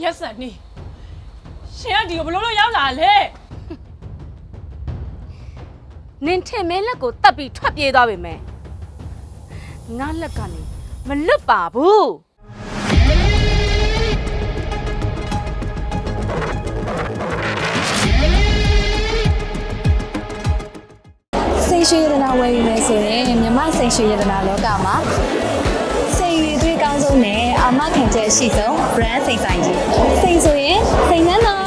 ရက်စံနေရှင်ကဒီကိုဘလို့လို့ရောက်လာလဲနင်ထင်မင်းလက်ကိုတက်ပြီးထွက်ပြေးသွားပြီမယ်ငါလက်ကနေမလွတ်ပါဘူးစိတ်ရှိရတနာဝယ်ယူမယ်ဆိုရင်မြမစိတ်ရှိရတနာလောကမှာ မခံချက်ရှိဆုံး brand စိတ်ဆိုင်ကြီးစိတ်ဆိုရင်စိတ်နှံတော်谁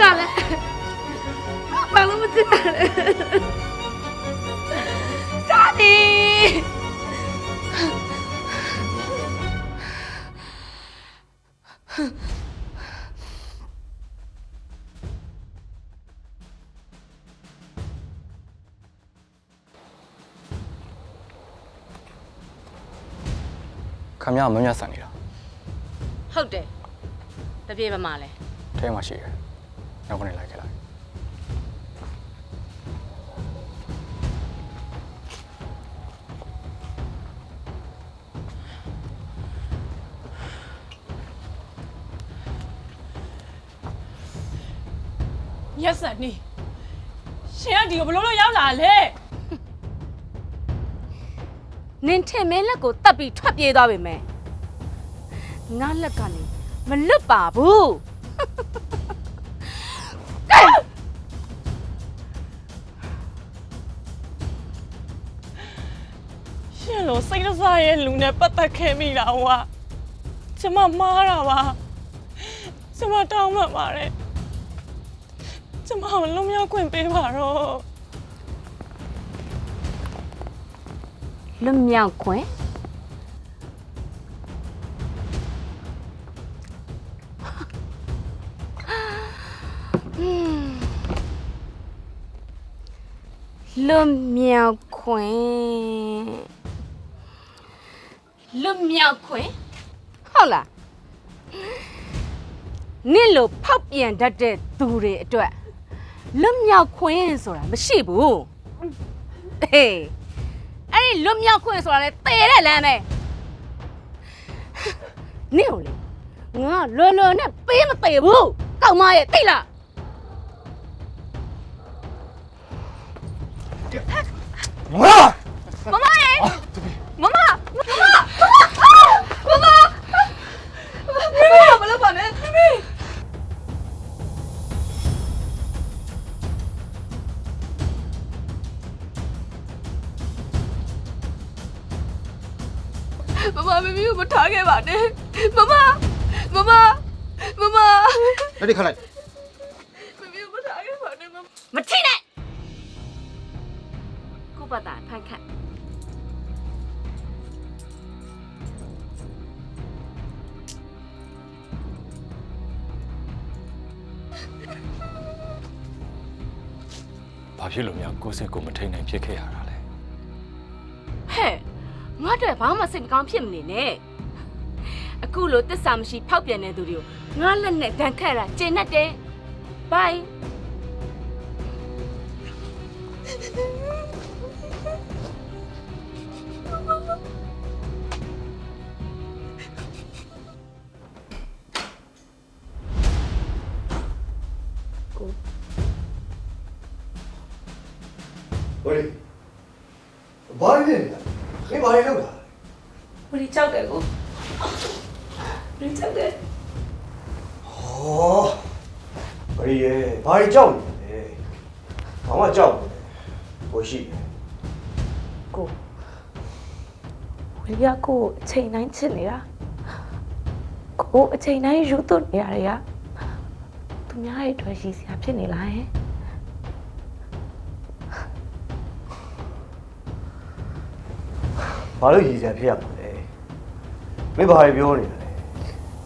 ဘာလို့မကြည့်တာလဲဘာလို့မကြည့်တာလဲစာဒီခမရမမြတ်ဆန်နေတာဟုတ်တယ်တပြေပါမလဲထဲမှာရှိတယ် နောက်ကနေလိုက်ခဲ့လိုက်ရက်စံနေရှင်ကဒီကိုဘလို့လို့ရောက်လာလဲနင်ထင်မင်းလက်ကိုတက်ပြီးထွက်ပြေးသွားပြီမယ်ငါလက်ကနေမလွတ်ပါဘူး ရှင်လို့စိတ်တစားရဲ့လူနဲ့ပတ်သက်ခဲ့မိတာဟွာကျမမားတာပါကျမတောင်းမှန်ပါတယ်ကျမကိုလုံးမြောက်ခွင့်ပေးပါတော့လွတ်မြောက်ခွင့်လွတ်မြောက်ခွင့် လွတ်မြောက်ခွင့်ဟုတ်လားနင့်လိုဖောက်ပြန်တတ်တဲ့သူတွေအတွက်လွတ်မြောက်ခွင့်ဆိုတာမရှိဘူးဟေးအဲ့ဒီလွတ်မြောက်ခွင့်ဆိုတာလေတည်တဲ့လမ်းပဲနင့်ကိုလေငါလွယ်လွယ်နဲ့ပေးမတည်ဘူးကောက်မရဲ့သိလား မမမမကိုမထားခဲ့ပါနဲ့မမမမမမလက်ဒီခလိုက်မမကိုမထားခဲ့ပါနဲ့မမထိနဲ့ကိုပတ်တာဖန်ခတ်ဘာဖြစ်လို့များကိုယ်စိတ်ကိုမထိန်နိုင်ဖြစ်ခဲ့ရတာလဲဟဲ့ ငါ့အတွက်ဘာမှစိတ်မကောင်းဖြစ်မနေနဲ့အခုလိုတစ္ဆာမရှိဖောက်ပြန်တဲ့သူတွေကိုငါလက်နဲ့ဒဏ်ခတ်တာကျေနပ်တယ် bye ဟိုလေဘာဖြစ်နေလဲ မင်းဘာရင်းလောက်တာဝရီကြောက်တယ်ကိုဝရီကြောက်တယ်ဟောဘာရရဲ့ဘာရကြောက်နေလဲဘာမှကြောက်နေတယ်ဟိုရှိတယ်ကိုဝရီကကိုကိုအချိန်တိုင်းချစ်နေတာကိုအချိန်တိုင်းယူသွနေရတဲ့ကသူများရဲ့အတွက်ရှိစရာဖြစ်နေလားဟ ဘာလို့ရည်စရာဖြစ်ရမှာလဲမင်းဘာရပြောနေတာလဲ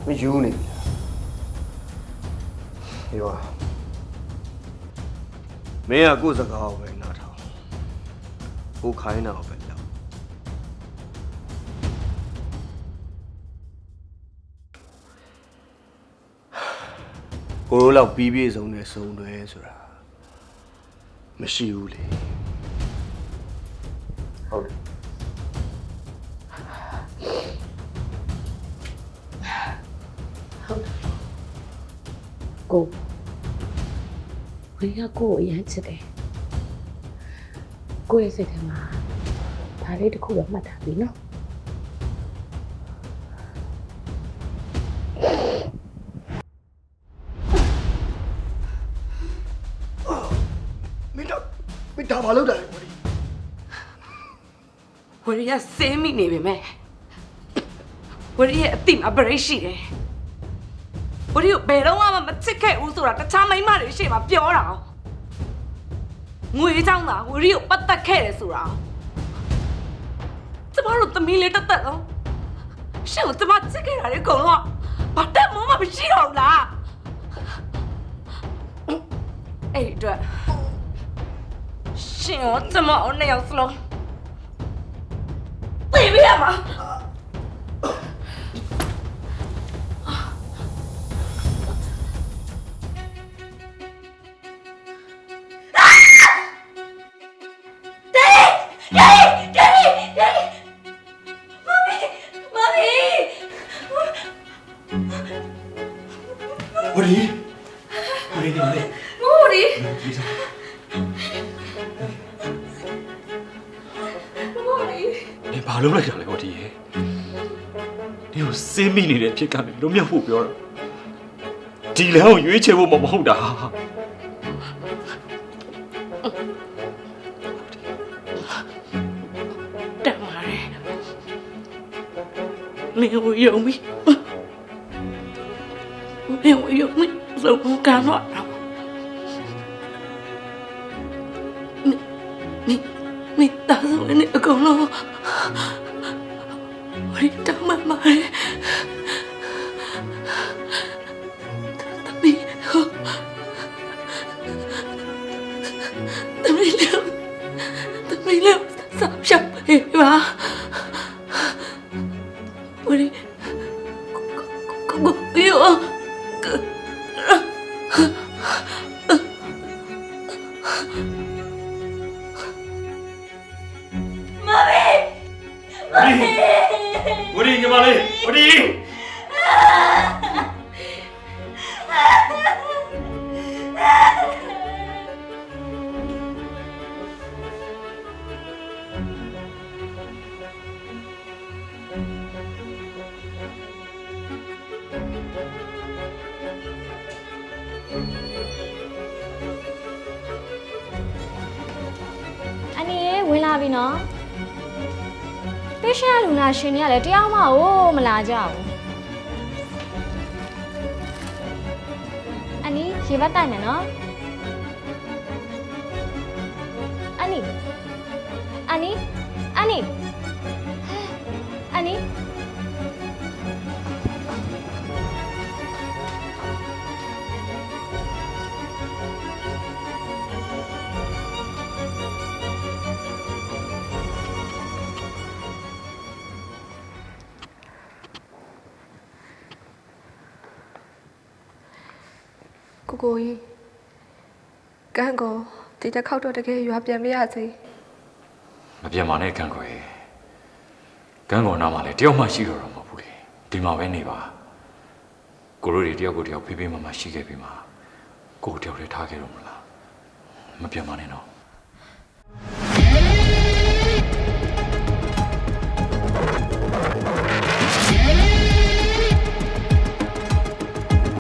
မင်းယူနေပြီလားဒီပါမင်းကကိုယ်စကားကိုပဲနားထောင်ကိုခိုင်းတာကိုပဲလောက်ကိုရိုးလောက်ပြီးပြည့်စုံတဲ့စုံတွေဆိုတာမရှိဘူးလေဟုတ်တယ် ကိုဝရီကကိုကိုအရင်ချစ်တယ်ကိုရဲ့စိတ်ထဲမှာဒါလေးတစ်ခုတော့မှတ်ထားပြီနော်မင်းတော့မင်းဒါဘာလုပ်တာလဲဘာဒီဝရီကစင်းမိနေပြီမဲ့ဝရီရဲ့အတိမှာဗရိတ်ရှိတယ် ဝရီကိုဘယ်တော့မှမချစ်ခဲ့ဘူးဆိုတာတခြားမိန်းမတွေရှေ့မှာပြောတာငွေချောင်းတာဝရီကိုပတ်သက်ခဲ့တယ်ဆိုတာကျမတို့သမီးလေးတက်တက်လုံးရှေ့ကိုကျမချစ်ခဲ့တာလေအကုန်လုံးကဘာတက်မှမမရှိတော့ဘူးလားအဲ့ဒီအတွက်ရှင်ရောကျမအောင်နှစ်ယောက်စလုံးသိပြီလားမ ရဲ့ဒီကိုစင်းမိနေတဲ့အဖြစ်ကနေလုံးမြောက်ဖို့ပြောတာဒီလမ်းကိုရွေးချယ်ဖို့မမဟုတ်တာတန်ပါရဲ့မင်းကိုယုံပြီမင်းကိုယုံပြီဆုံးကမ်းတော့မင်းမင်းတားဆုံးနဲ့အကု န်လုံးဝရီတောင်းမှန်ပါရဲ့တမီးတမီးလေးတမီးလေးဆောက်ရှောက်ပေးပါဝရီ ကိုကိုကိုယောဝဒီညီမလေးဝဒီအနည်းရေဝင်လာပြီနော် ပေးရှင်းလူနာရှင်တွေကလည်းတရားမှကိုမလာကြဘူးအနည်းရေဘတ်တိုက်မယ်နော်အနည်းအနည်းအနည်းအန အကိုကြီးကန့်ကိုဒီတစ်ခေါက်တော့တကယ်ရွာပြန်မရစေမပြန်ပါနဲ့ကန့်ကိုရေကန့်ကိုနားမှာလဲတယောက်မှရှိတော့တော့မဟုတ်ဘူးလေဒီမှာပဲနေပါကိုတို့တွေတယောက်ကိုတယောက်ဖေးဖေးမမရှိခဲ့ပြီမှာကိုတယောက်တည်းထားခဲ့တော့မလားမပြန်ပါနဲ့တော့